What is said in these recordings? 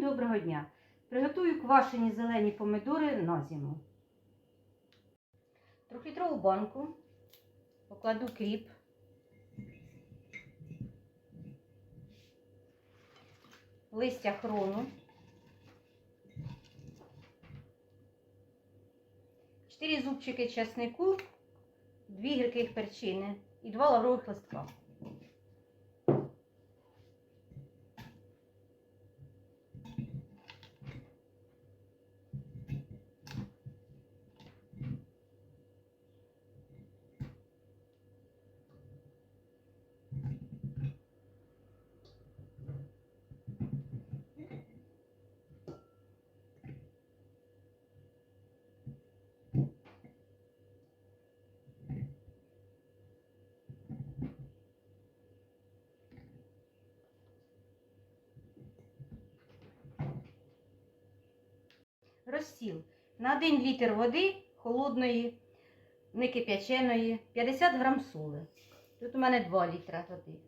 Доброго дня! Приготую квашені зелені помидори на зиму. Трьохлітрову банку покладу кріп. Листя хрону. 4 зубчики чеснику, 2 гірких перчини і 2 лаврових листка. Розсіл на 1 літр води холодної, не кип'яченої, 50 грам соли. Тут у мене 2 літра води.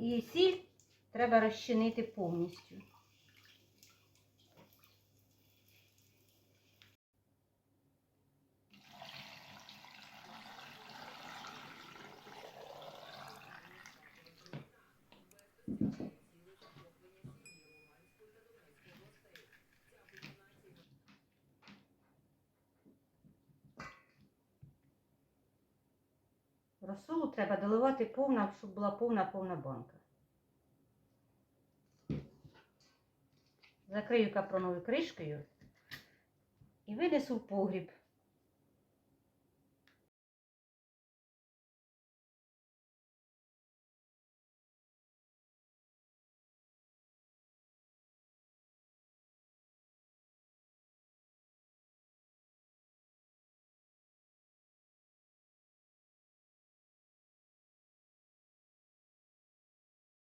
І сіль треба розчинити повністю. Розсолу треба доливати повна, щоб була повна-повна банка. Закрию капроновою кришкою і винесу в погріб